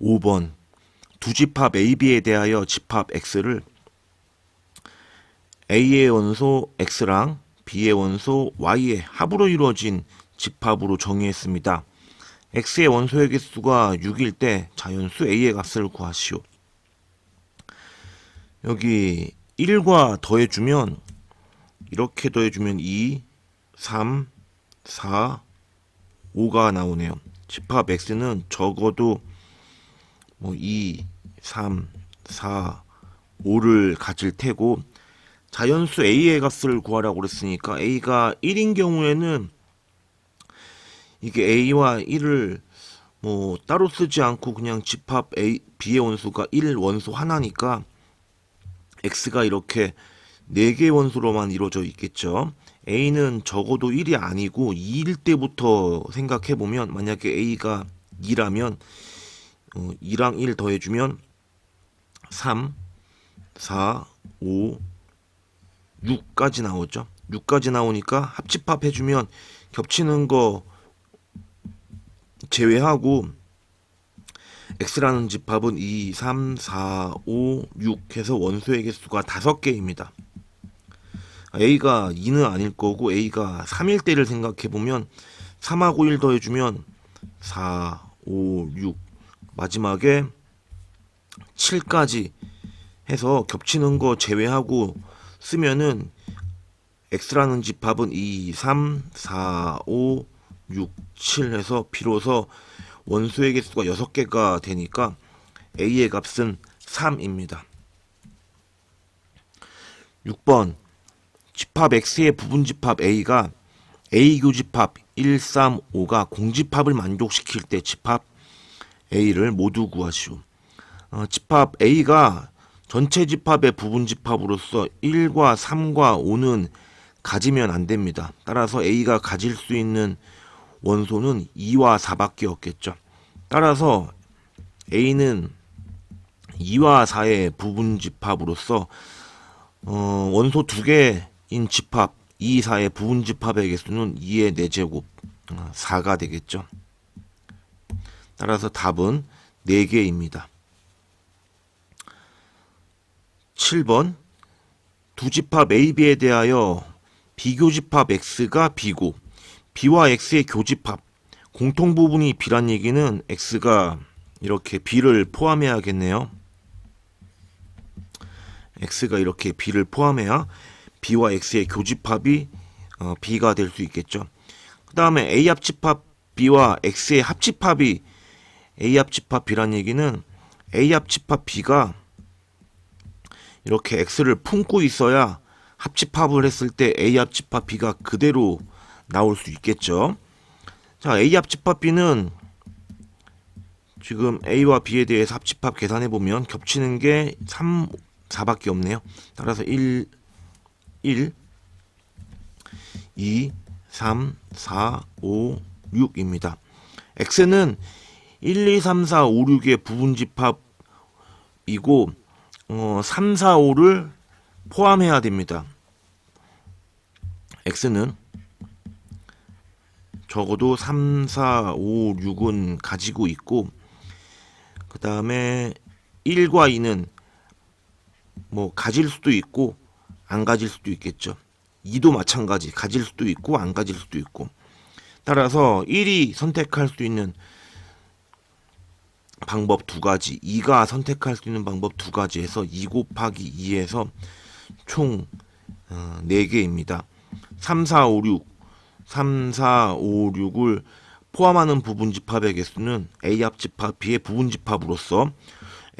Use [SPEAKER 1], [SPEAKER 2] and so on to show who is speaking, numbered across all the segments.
[SPEAKER 1] 5번 두 집합 AB에 대하여 집합 X를 A의 원소 X랑 B의 원소 Y의 합으로 이루어진 집합으로 정의했습니다. X의 원소의 개수가 6일 때 자연수 A의 값을 구하시오. 여기 1과 더해주면 이렇게 더해주면 2, 3, 4, 5가 나오네요. 집합 X는 적어도 뭐 2, 3, 4, 5를 가질 테고 자연수 A의 값을 구하라고 그랬으니까 A가 1인 경우에는 이게 A와 1을 뭐 따로 쓰지 않고 그냥 집합 A, B의 원소가 1 원소 하나니까 X가 이렇게 4개 원소로만 이루어져 있겠죠. A는 적어도 1이 아니고 2일 때부터 생각해 보면 만약에 A가 2라면 어, 2랑 1 더해주면 3, 4, 5, 6까지 나오죠. 6까지 나오니까 합집합 해주면 겹치는 거 제외하고 x라는 집합은 2, 3, 4, 5, 6 해서 원소의 개수가 5개입니다. a가 2는 아닐 거고 a가 3일 때를 생각해 보면 3하고 1 더해주면 4, 5, 6 마지막에 7까지 해서 겹치는 거 제외하고 쓰면은 x라는 집합은 2, 3, 4, 5, 6, 7 해서 비로소 원소의 개수가 6개가 되니까 a의 값은 3입니다. 6번 집합 x의 부분집합 a가 a 교집합 1, 3, 5가 공집합을 만족시킬 때 집합 a를 모두 구하시오. 어, 집합 a가 전체 집합의 부분 집합으로서 1과 3과 5는 가지면 안 됩니다. 따라서 a가 가질 수 있는 원소는 2와 4밖에 없겠죠. 따라서 a는 2와 4의 부분 집합으로서 어, 원소 두 개인 집합 2, 4의 부분 집합의 개수는 2의 4제곱 어, 4가 되겠죠. 따라서 답은 4개입니다. 7번 두 집합 AB에 대하여 비교집합 X가 B고 B와 X의 교집합 공통 부분이 B란 얘기는 X가 이렇게 B를 포함해야겠네요. X가 이렇게 B를 포함해야 B와 X의 교집합이 어, B가 될 수 있겠죠. 그 다음에 A 합집합 B와 X의 합집합이 A 합 집합 B란 얘기는 A 합 집합 B가 이렇게 X를 품고 있어야 합집합을 했을 때 A 합 집합 B가 그대로 나올 수 있겠죠. 자, A 합 집합 B는 지금 A와 B에 대해서 합집합 계산해 보면 겹치는 게 3, 4밖에 없네요. 따라서 1, 1, 2, 3, 4, 5, 6입니다. X는 1, 2, 3, 4, 5, 6의 부분 집합이고 어, 3, 4, 5를 포함해야 됩니다. x는 적어도 3, 4, 5, 6은 가지고 있고 그 다음에 1과 2는 뭐 가질 수도 있고 안 가질 수도 있겠죠. 2도 마찬가지 가질 수도 있고 안 가질 수도 있고 따라서 1이 선택할 수 있는 방법 두 가지, 2가 선택할 수 있는 방법 두 가지에서 2 곱하기 2에서 총 어, 4개입니다. 3, 4, 5, 6, 3, 4, 5, 6을 포함하는 부분 집합의 개수는 A 합 집합 B의 부분 집합으로서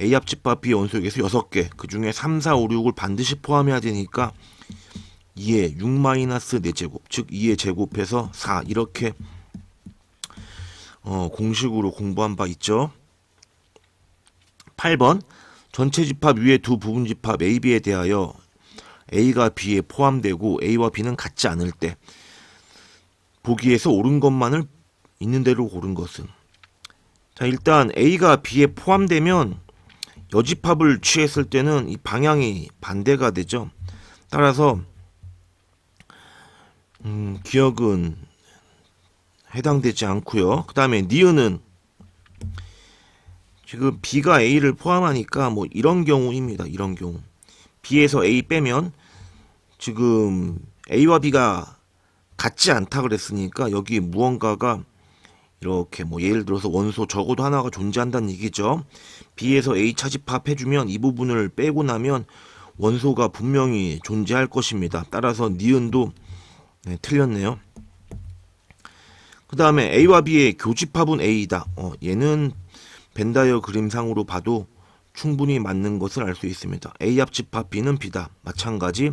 [SPEAKER 1] A 합 집합 B의 원소의 개수 6개, 그 중에 3, 4, 5, 6을 반드시 포함해야 되니까 2의 6 마이너스 4제곱, 즉 2의 제곱해서 4 이렇게 어, 공식으로 공부한 바 있죠. 8번 전체 집합 위의 두 부분 집합 A, B에 대하여 A가 B에 포함되고 A와 B는 같지 않을 때 보기에서 옳은 것만을 있는 대로 고른 것은 자 일단 A가 B에 포함되면 여집합을 취했을 때는 이 방향이 반대가 되죠. 따라서 음, 기억은 해당되지 않고요. 그 다음에 니은은 지금 B가 A를 포함하니까 뭐 이런 경우입니다. 이런 경우. B에서 A 빼면 지금 A와 B가 같지 않다 그랬으니까 여기 무언가가 이렇게 뭐 예를 들어서 원소 적어도 하나가 존재한다는 얘기죠. B에서 A 차집합 해주면 이 부분을 빼고 나면 원소가 분명히 존재할 것입니다. 따라서 니은도 네, 틀렸네요. 그 다음에 A와 B의 교집합은 A다. 어, 얘는 벤다이어 그림상으로 봐도 충분히 맞는 것을 알 수 있습니다. A 합 집합 B는 B다. 마찬가지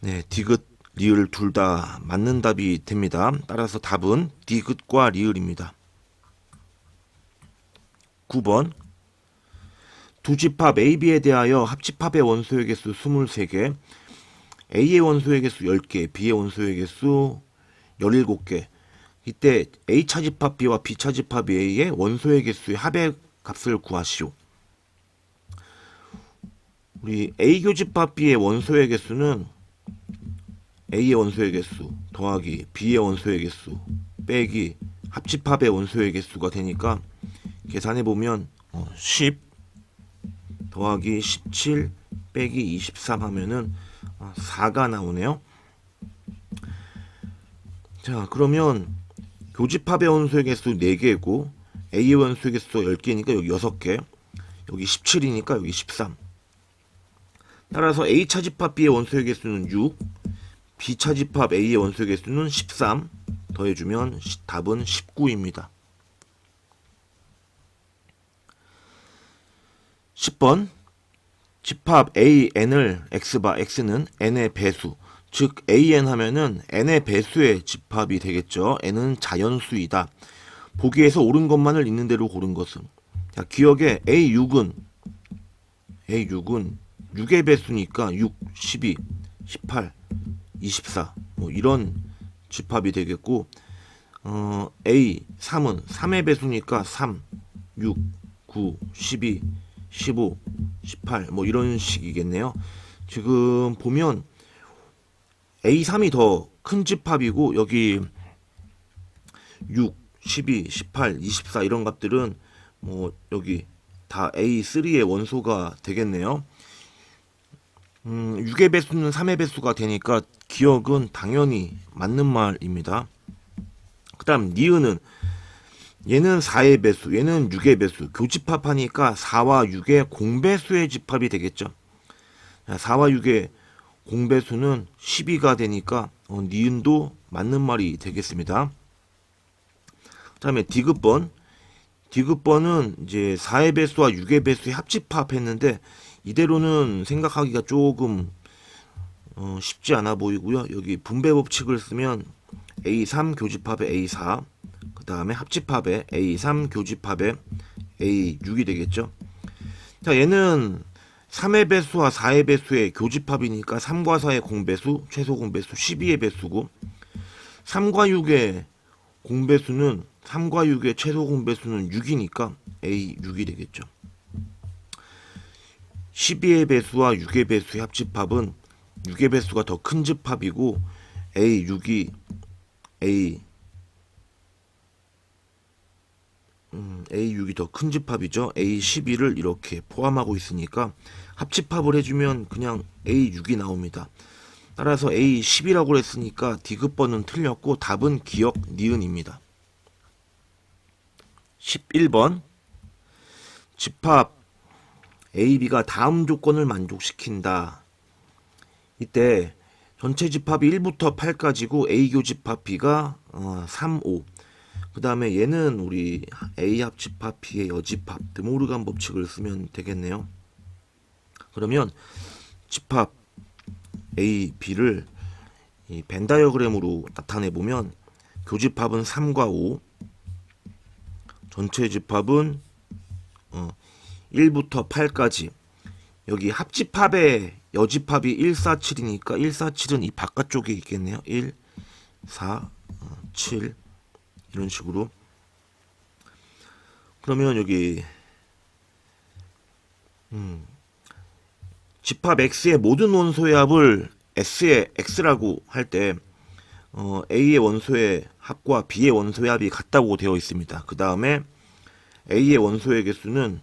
[SPEAKER 1] 네, 디귿, 리을 둘 다 맞는 답이 됩니다. 따라서 답은 디귿과 리을입니다. 9번 두 집합 A, B에 대하여 합집합의 원소의 개수 23개, A의 원소의 개수 10개, B의 원소의 개수 17개. 이때 A 차집합 B와 B 차집합 A의 원소의 개수의 합의 값을 구하시오. 우리 A 교집합 B의 원소의 개수는 A의 원소의 개수 더하기 B의 원소의 개수 빼기 합집합의 원소의 개수가 되니까 계산해 보면 어, 10 더하기 17 빼기 23 하면은 어, 4가 나오네요. 자, 그러면 교집합의 원소의 개수 4개고 A의 원소의 개수 10개니까 여기 6개. 여기 17이니까 여기 13. 따라서 A 차집합 B의 원소의 개수는 6, B 차집합 A의 원소의 개수는 13 더해주면 시- 답은 19입니다. 10번 집합 AN을 X바 X는 N의 배수 즉 AN 하면은 N의 배수의 집합이 되겠죠. N은 자연수이다. 보기에서 옳은 것만을 있는 대로 고른 것은 자, 기억에 A6은 A6은 6의 배수니까 6, 12, 18, 24 뭐 이런 집합이 되겠고 어, A 3은 3의 배수니까 3, 6, 9, 12, 15, 18 뭐 이런 식이겠네요. 지금 보면 A3이 더 큰 집합이고 여기 6, 12, 18, 24 이런 값들은 뭐 여기 다 A3의 원소가 되겠네요. 음, 6의 배수는 3의 배수가 되니까 기억은 당연히 맞는 말입니다. 그 다음 니은은 얘는 4의 배수, 얘는 6의 배수. 교집합하니까 4와 6의 공배수의 집합이 되겠죠. 4와 6의 공배수는 12가 되니까 어, 니은도 맞는 말이 되겠습니다. 그 다음에 디귿번. 디귿번은 이제 4의 배수와 6의 배수의 합집합했는데 이대로는 생각하기가 조금 어, 쉽지 않아 보이고요. 여기 분배 법칙을 쓰면 A3 교집합의 A4 그 다음에 합집합의 A3 교집합의 A6이 되겠죠. 자 얘는 3의 배수와 4의 배수의 교집합이니까 3과 4의 공배수 최소 공배수 12의 배수고 3과 6의 공배수는 3과 6의 최소 공배수는 6이니까 A6이 되겠죠. 12의 배수와 6의 배수의 합집합은 6의 배수가 더 큰 집합이고 A6이 A 음, A6이 더 큰 집합이죠. A12를 이렇게 포함하고 있으니까 합집합을 해주면 그냥 A6이 나옵니다. 따라서 A10이라고 했으니까 디귿번은 틀렸고 답은 기억 니은입니다. 11번 집합 A, B가 다음 조건을 만족시킨다. 이때 전체 집합이 1부터 8까지고 A 교 집합 B가 어, 3, 5. 그 다음에 얘는 우리 A 합 집합 B의 여집합 드모르간 법칙을 쓰면 되겠네요. 그러면 집합 A, B를 이 벤다이어그램으로 나타내 보면 교집합은 3과 5, 전체 집합은 어, 1부터 8까지 여기 합집합의 여집합이 147이니까 147은 이 바깥쪽에 있겠네요. 1, 4, 어, 7 이런 식으로 그러면 여기 음, 집합 X의 모든 원소의 합을 S의 X라고 할때 어, A의 원소의 합과 B의 원소의 합이 같다고 되어 있습니다. 그 다음에 A의 원소의 개수는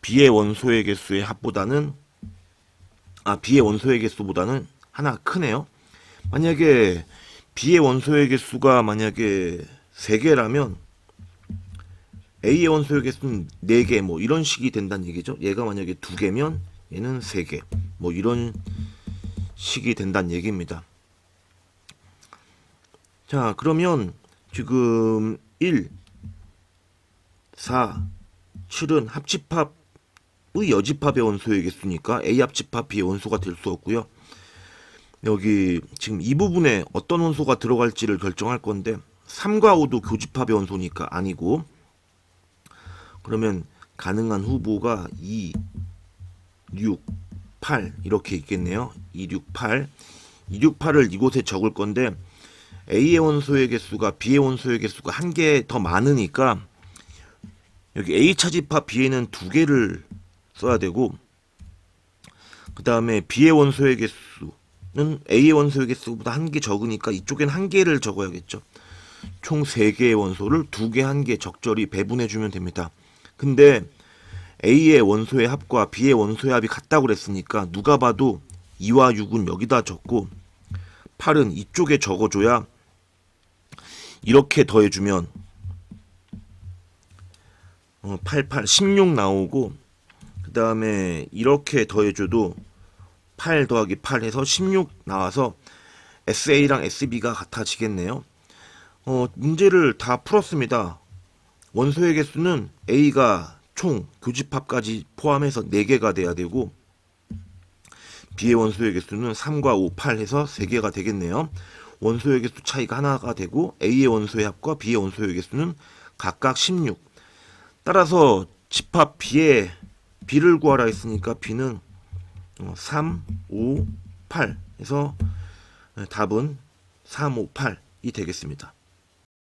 [SPEAKER 1] B의 원소의 개수의 합보다는 아 B의 원소의 개수보다는 하나 크네요. 만약에 B의 원소의 개수가 만약에 3개라면 A의 원소의 개수는 4개 뭐 이런 식이 된다는 얘기죠. 얘가 만약에 2개면 얘는 3개 뭐 이런 식이 된다는 얘기입니다. 자 그러면 지금 1, 4, 7은 합집합의 여집합의 원소의 개수니까 A 합집합 B의 원소가 될 수 없고요. 여기 지금 이 부분에 어떤 원소가 들어갈지를 결정할 건데 3과 5도 교집합의 원소니까 아니고 그러면 가능한 후보가 2, 6, 8 이렇게 있겠네요. 2, 6, 8 2, 6, 8을 이곳에 적을 건데 A의 원소의 개수가 B의 원소의 개수가 한 개 더 많으니까 여기 A 차집합 B에는 두 개를 써야 되고 그 다음에 B의 원소의 개수는 A의 원소의 개수보다 한 개 적으니까 이쪽엔 한 개를 적어야겠죠. 총세 개의 원소를 두개한개 적절히 배분해 주면 됩니다. 근데 A의 원소의 합과 B의 원소의 합이 같다고 그랬으니까 누가 봐도 2와 6은 여기다 적고 8은 이쪽에 적어줘야 이렇게 더해주면 어, 8, 8, 16 나오고 그 다음에 이렇게 더해줘도 8 더하기 8 해서 16 나와서 SA랑 SB가 같아지겠네요. 어, 문제를 다 풀었습니다. 원소의 개수는 A가 총 교집합까지 포함해서 4개가 돼야 되고 B의 원소의 개수는 3과 5, 8 해서 3개가 되겠네요. 원소의 개수 차이가 하나가 되고 A의 원소의 합과 B의 원소의 개수는 각각 16. 따라서 집합 B의 B를 구하라 했으니까 B는 3, 5, 8 해서 답은 3, 5, 8이 되겠습니다.